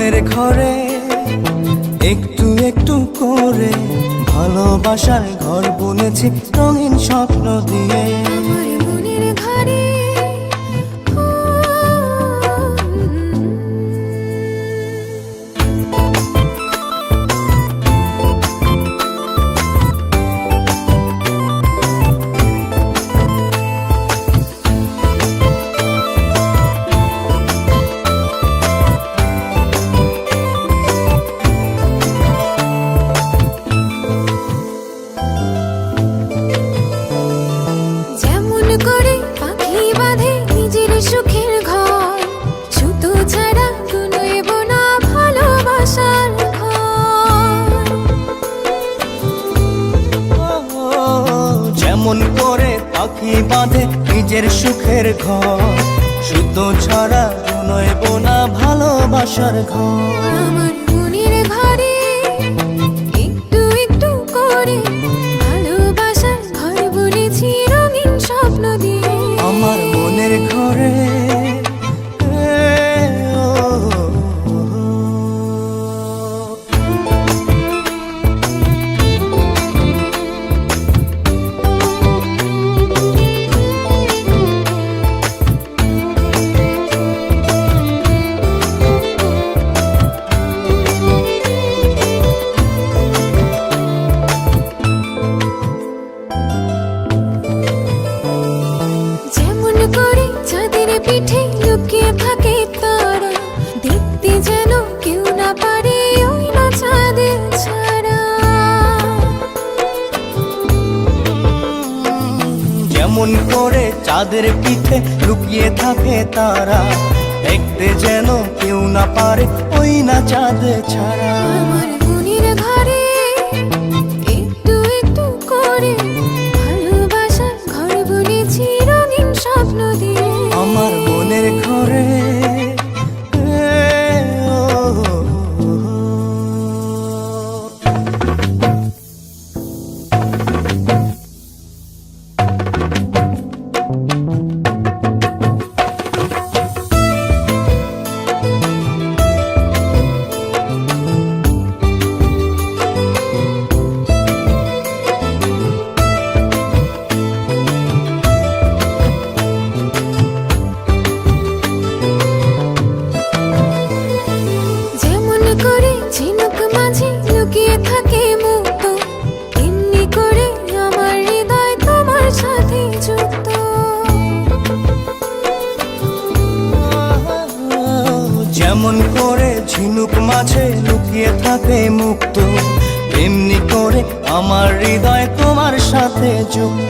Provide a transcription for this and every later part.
গ্রামের ঘরে একটু একটু করে ভালোবাসার ঘর বুনেছি রঙিন স্বপ্ন দিয়ে। ঘরে মনের সুখের ঘর। শুদ্ধ ছড়া নয় বোনা ভালোবাসার ঘর। yo.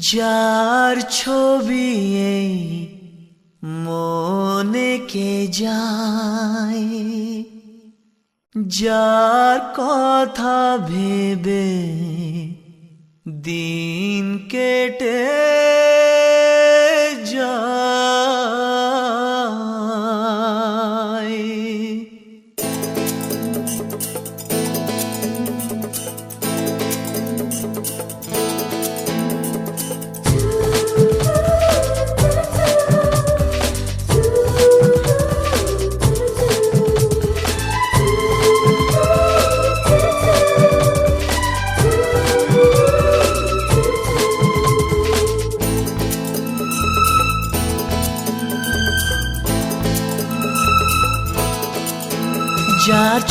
যার ছবি মনে কে যায়? যার কথা ভেবে দিন কেটে যায়।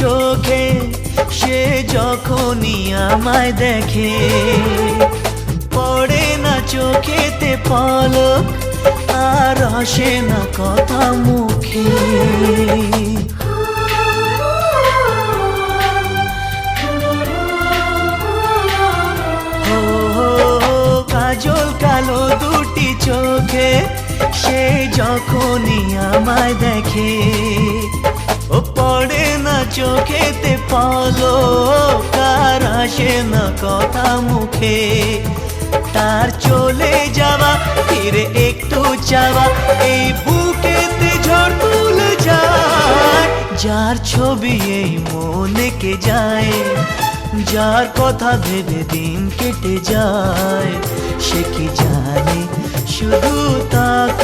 চোখে, সে যখনই আমায় দেখে। পড়ে না চোখেতে পলক, আর আসে না কথা মুখে। কাজল কালো দুটি চোখে, সে যখনই আমায় দেখে। চোখেতে পালো, কার আসে না কথা মুখে? তার চলে যাওয়া, ফিরে একটু চাওয়া, এই বুকেতে ঝড় তুলে যায়। যার ছবি এই মনেকে যায়? যার কথা ভেবে দিন কেটে যায়। সে কি জানে? শুধু তাকে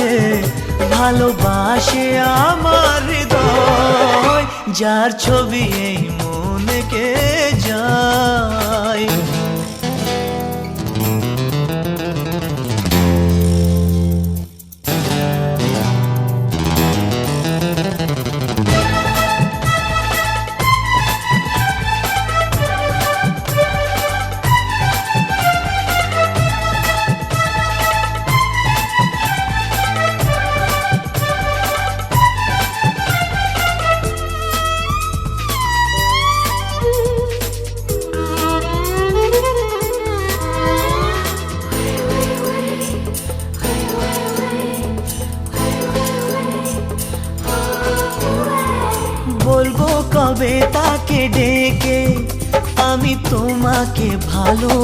ভালোবাসে আমার হৃদয় যার ছবি এই মনকে যায়।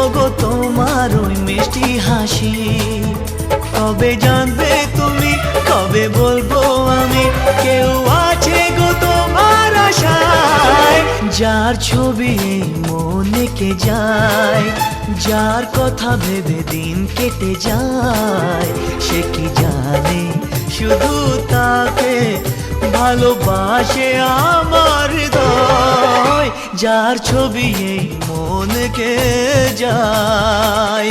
ওগো তোমার ওই মিষ্টি হাসি। কবে জানবে তুমি, কবে বলব আমি? কেউ আছে গো তোমার আশায়। যার ছবি মনেকে যায়, যার কথা ভেবে দিন কেটে যায়, সে কি জানে? শুধু তাকে ভালোবাসে আমার হৃদয় যার ছবি এই মনকে যায়।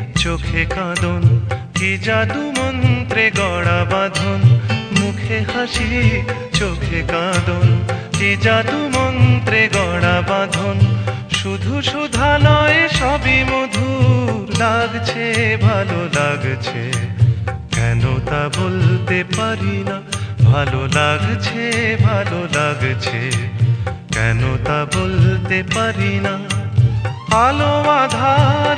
চোখে কাঁদন, কি জাদু মন্ত্রে গড়া বাঁধন, মুখে হাসি, চোখে কাঁদন, কি জাদু মন্ত্রে গড়া বাঁধন, শুধু সুধা নয় সবই মধুর, লাগছে, ভালো লাগছে, কেন তা বলতে পারি না, ভালো লাগছে ভালো লাগছে, কেন তা বলতে পারি না, আলো আধার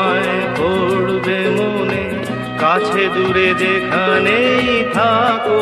দূরে যেখানেই থাকো।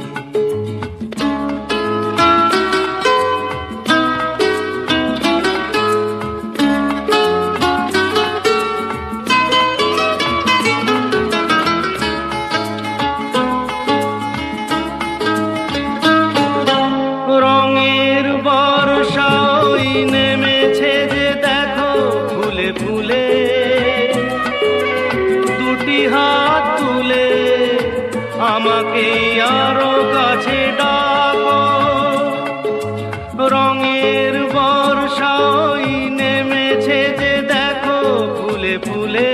রঙের বর্ষাই নেমেছে যে দেখো ফুলে ফুলে।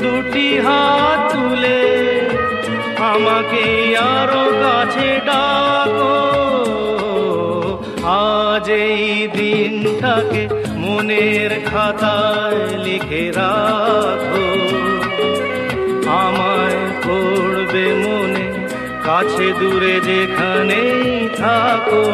দুটি হাত তুলে আমাকে আরও কাছে ডাকো। আজ এই দিনটাকে মনের খাতায় লিখে রাখো। কাছে দূরে যেখানেই থাকো।